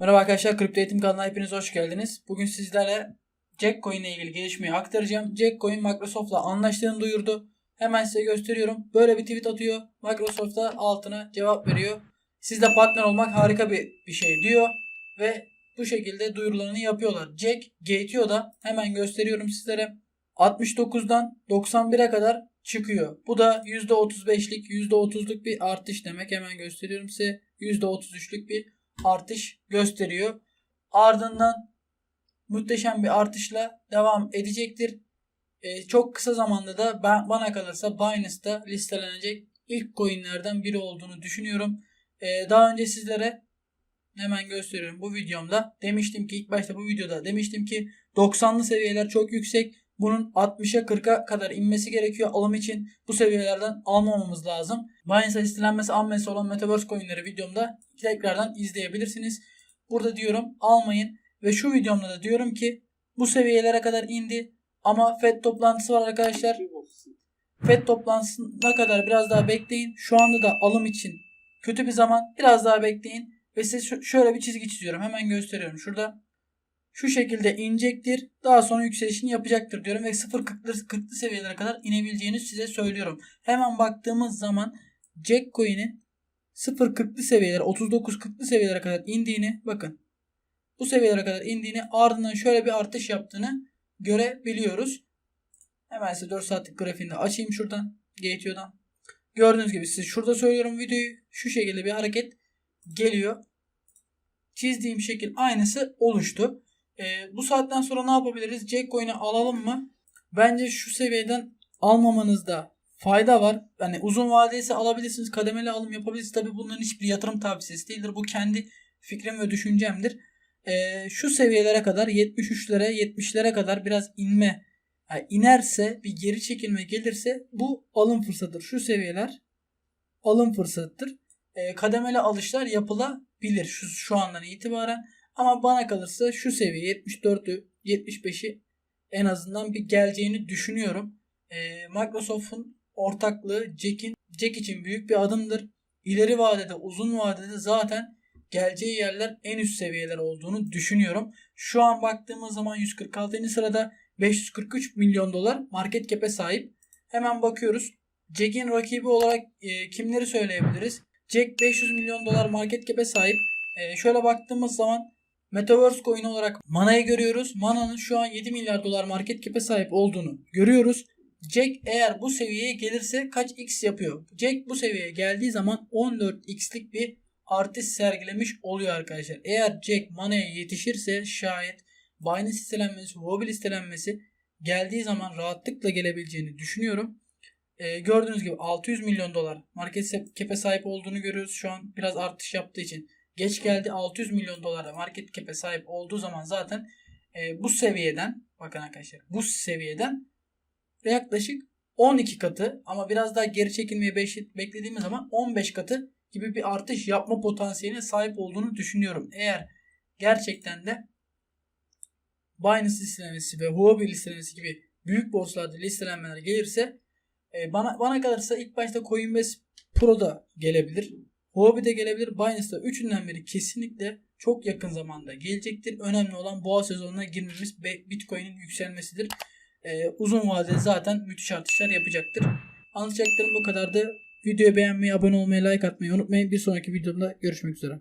Merhaba arkadaşlar, Kripto Eğitim kanalına hepiniz hoş geldiniz. Bugün sizlere Jackcoin ile ilgili gelişmeyi aktaracağım. Jackcoin Microsoft'la anlaştığını duyurdu. Hemen size gösteriyorum. Böyle bir tweet atıyor. Microsoft da altına cevap veriyor. Sizle partner olmak harika bir, bir şey diyor. Ve bu şekilde duyurularını yapıyorlar. Jack Gateo da hemen gösteriyorum sizlere. 69'dan 91'e kadar çıkıyor. Bu da %35'lik, %30'luk bir artış demek. Hemen gösteriyorum size. %33'lük bir artış gösteriyor. Ardından muhteşem bir artışla devam edecektir. Ee, çok kısa zamanda da ben, bana kalırsa Binance'da listelenecek ilk coinlerden biri olduğunu düşünüyorum. Ee, daha önce sizlere hemen gösteriyorum bu videomda. Demiştim ki ilk başta bu videoda demiştim ki 90'lı seviyeler çok yüksek. Bunun 60'a 40'a kadar inmesi gerekiyor alım için. Bu seviyelerden almamamız lazım. Binance'a listelenmesi ammesi olan Metaverse coinleri videomda tekrardan izleyebilirsiniz. Burada diyorum almayın. Ve şu videomda da diyorum ki bu seviyelere kadar indi. Ama FED toplantısı var arkadaşlar. FED toplantısına kadar biraz daha bekleyin. Şu anda da alım için kötü bir zaman. Biraz daha bekleyin. Ve size şöyle bir çizgi çiziyorum. Hemen gösteriyorum. Şurada şu şekilde inecektir. Daha sonra yükselişini yapacaktır diyorum. Ve 0.40'lı 40'lı seviyelere kadar inebileceğini size söylüyorum. Hemen baktığımız zaman Jack Coin'in 0.40'lı seviyelere 39.40'lı seviyelere kadar indiğini bakın. Bu seviyelere kadar indiğini ardından şöyle bir artış yaptığını görebiliyoruz. Hemen size 4 saatlik grafiğini açayım şuradan. Gateo'dan. Gördüğünüz gibi size şurada söylüyorum videoyu. Şu şekilde bir hareket geliyor. Çizdiğim şekil aynısı oluştu. Ee, bu saatten sonra ne yapabiliriz? Jack Coin'i alalım mı? Bence şu seviyeden almamanızda fayda var. Yani uzun vadeyse alabilirsiniz. Kademeli alım yapabilirsiniz. Tabi bunların hiçbir yatırım tavsiyesi değildir. Bu kendi fikrim ve düşüncemdir. Ee, şu seviyelere kadar 73'lere 70'lere kadar biraz inme yani inerse bir geri çekilme gelirse bu alım fırsatıdır. Şu seviyeler alım fırsatıdır. Ee, kademeli alışlar yapılabilir şu, şu andan itibaren. Ama bana kalırsa şu seviye 74'ü 75'i en azından bir geleceğini düşünüyorum. Ee, Microsoft'un ortaklığı Jack'in Jack için büyük bir adımdır. İleri vadede, uzun vadede zaten geleceği yerler en üst seviyeler olduğunu düşünüyorum. Şu an baktığımız zaman 146. sırada 543 milyon dolar market cap'e sahip. Hemen bakıyoruz. Jack'in rakibi olarak e, kimleri söyleyebiliriz? Jack 500 milyon dolar market cap'e sahip. E, şöyle baktığımız zaman Metaverse coin olarak Mana'yı görüyoruz. Mana'nın şu an 7 milyar dolar market cap'e sahip olduğunu görüyoruz. Jack eğer bu seviyeye gelirse kaç x yapıyor? Jack bu seviyeye geldiği zaman 14x'lik bir artış sergilemiş oluyor arkadaşlar. Eğer Jack Mana'ya yetişirse şayet Binance listelenmesi, Huobi listelenmesi geldiği zaman rahatlıkla gelebileceğini düşünüyorum. Ee, gördüğünüz gibi 600 milyon dolar market cap'e sahip olduğunu görüyoruz. Şu an biraz artış yaptığı için geç geldi. 600 milyon dolarda market cap'e sahip olduğu zaman zaten e, bu seviyeden bakın arkadaşlar bu seviyeden yaklaşık 12 katı ama biraz daha geri çekilmeyi beklediğimiz zaman 15 katı gibi bir artış yapma potansiyeline sahip olduğunu düşünüyorum. Eğer gerçekten de Binance listelemesi ve Huobi listelemesi gibi büyük borsalarda listelenmeler gelirse e, bana bana kalırsa ilk başta Coinbase Pro da gelebilir. Huobi de gelebilir. Binance'da üçünden biri kesinlikle çok yakın zamanda gelecektir. Önemli olan boğa sezonuna girmemiz ve Bitcoin'in yükselmesidir. E, uzun vadede zaten müthiş artışlar yapacaktır. Anlatacaklarım bu kadardı. Videoyu beğenmeyi, abone olmayı, like atmayı unutmayın. Bir sonraki videomda görüşmek üzere.